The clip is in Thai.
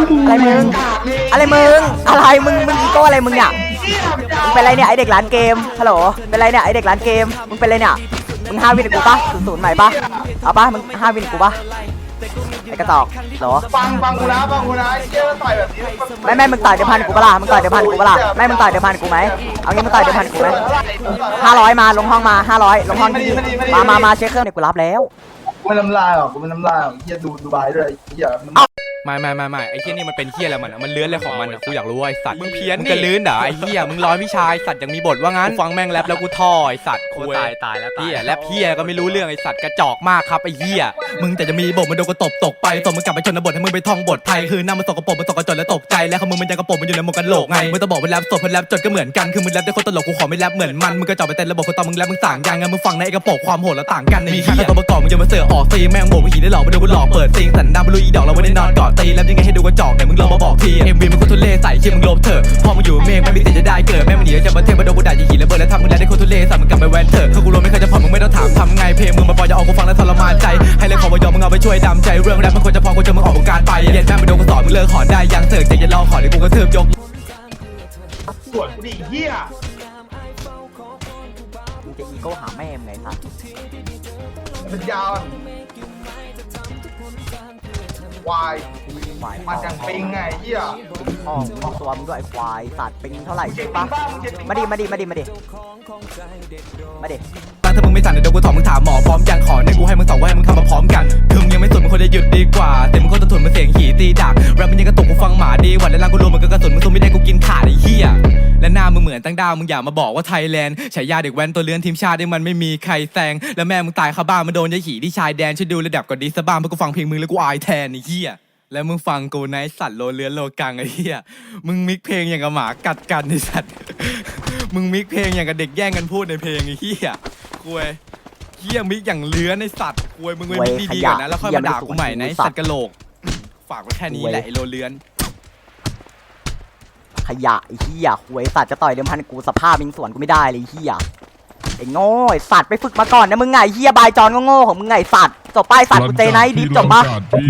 อะไรมึง อะไรมึง อะไรมึง มึงอีโก้อะไรมึงเนี่ย มึงเป็นไรเนี่ยไอเด็กร้านเกม ฮัลโหล เป็นไรเนี่ยไอเด็กร้านเกม มึงเป็นไรเนี่ย มึงห้าวินกูปะศูนย์ศูนย์ใหม่ปะเอาปะมึงห้าวินกูปะไอกระตอกเหรอฟังฟังกูนะฟังกูนะไอ้เหี้ยต่อยแบบนี้ไม่ไม่มึงต่อยเดี๋ยวพันกูเปล่ะมึงต่อยเดี๋ยวพันกูเปล่ะไม่มึงต่อยเดี๋ยวพันกูไหมเอางี้มึงต่อยเดี๋ยวพันกูไหมห้าร้อยมาลงห้องมาห้าร้อยลงห้องที่มามามาเช็คเครื่องเดี๋ยกูรับแล้วกูไม่น้ำลายหรอกกูไม่น้ำลายหรอกไอ้เหี้ยดูดูบายด้วยเหี้ย ไม่ไม่ไม่ไม่ไอ้เฮียนี่มันเป็นเฮียอะไรมันอะมันเลื้อนอะไรของมันอะกูอยากรู้ว่าไอ้สัตว์มึงเพี้ยนมึงจะลื้นเหรอไอ้เฮียมึงร้อนวิชาไอ้สัตว์ยังมีบทว่างั้นกูฟังแม่งแรปแล้วกูท่อไอ้สัตว์โอ้คุยตายตายแล้วตายเฮียแรปเฮียก็ไม่รู้เรื่องไอ้สัตว์กระจอกมากครับไอ้เฮียมึงแต่จะมีบทมันโดนกูตบตกไปตบมึงกลับไปชนบทให้มึงไปท่องบทไทยคือหน้ามันสกปรกมันตกกระจนแล้วตกใจแล้วของมึงมันยังกระปรกมันอยู่ในหมวกกันโหลกไงมึงต้องบอกว่าแรปสดเพราะแรปจดก็เหมือนกันคือมึงแรปได้คนตลกกูขอไม่แรปเหมือนมันมึงก็จอบไปเต้นระบบคนตอนมึงแรปมึงต่างยังไงมึงฟังในไอ้กระโปรงความโหดแล้วต่างกันมีค่าตัวประกอบมึงอย่ามาเสือกออกซีแม่งโง่ผีได้หลอกมาดูกูหลอกเปิดซิงสันดานไม่รู้อีดอกเราไม่ได้นอนกอดตีแล้วยังไงให้ดูกระจอกแต่มึงลองมาบอกทีเอ็มวีมันก็ทุเล่ใส่ชื่อมึงลบเถอะพอมึงอยู่เมฆไม่มีสิทธิ์จะได้เกิดแม่งมันหนีจะมาเที่ยวมาโดนกูด่าจีหีแล้วเบิร์แล้วทำมึงแล้วได้คนทุเล่สัตว์มึงกลับไปแวนเถอะถ้ากูรู้ไม่เคยจะผ่อนมึงไม่ต้องถามทำไงเพลงมึงมาปล่อยจะออกกูฟังแล้วทรมานใจให้เลยขอมายอมมึงเอาไปช่วยดำใจเรื่องแรปมันควรจะพอกูจะมึงออกวงการไปเย็นแม่งไปโดนกูสอนมึงเลิกขอได้ยังเถิกใจจะลองขอเดี๋ยวกูกระทืบยกสวนกูดิเหี้ยมึงจะอีโก้หาแม่มึงไงสัสเป็นยาว วายควายมาจากปิงไงเหี้ยพ่อมึงตัวมึงด้วยไอ้ควายสัตว์เป็นเท่าไหร่เจ็ใช่บปิปะงบ้ามึงเจ็บปิงมาดิมาดิมาดิมาดิมาดิ บ้านถ้ามึงไม่สั่นเดี๋ยวกูถอมมึงถามหมอพร้อมยังขอเนี่ยกูให้มึงสองว่าให้มึงทำมาพร้อมกันถึงมึงยังไม่สุดมึงควรจะหยุดดีกว่าแต่มึงควรจะทนมาเสียงหีตีดักแรปมันยังกระตุกกูฟังหมาดีหวันแล้วล่างกูรวมมันก็กระสุนมึงสู้ไม่ได้กู เหมือนตั้งดาวมึงอย่ามาบอกว่าไทยแลนด์ฉายาเด็กแว้นตัวเลื้อนทีมชาติที่มันไม่มีใครแซงแล้วแม่มึงตายคาบ้านมันโดนยายหีที่ชายแดนช่วยดูระดับก่อนดีสะบ้างเพราะกูฟังเพลงมึงแล้วกูอายแทนไอ้เหี้ยแล้วมึงฟังกูนะไอสัตว์โลเลื้อนโลกังไอ้เหี้ยมึงมิกเพลงอย่างกับหมากัดกันไอ้สัตว์มึงมิกเพลงอย่างกับเด็กแย่งกันพูดในเพลงไอ้เหี้ยคุยเหี้ยมิกอย่างเลื้อนไอ้สัตว์คุยมึงไปมิกดีๆก่อนนะแล้วค่อยมาด่ากูใหม่นะไอ้สัตว์กะโหลกฝากไว้แค่นี้แหละไอโลเลื้อน ขยะไอ้เหี้ยหวยสัตว์จะต่อยเดิมพันกูสภาพมิงสวนกูไม่ได้เลยไอ้เหี้ยไอ้โง่ไอ้สัตว์ไปฝึกมาก่อนนะมึงไงเหี้ยบายจอนโง่ของมึงไงสัตว์จบไปสัตว์กูเจไนท์ดิฟจบปะ พี่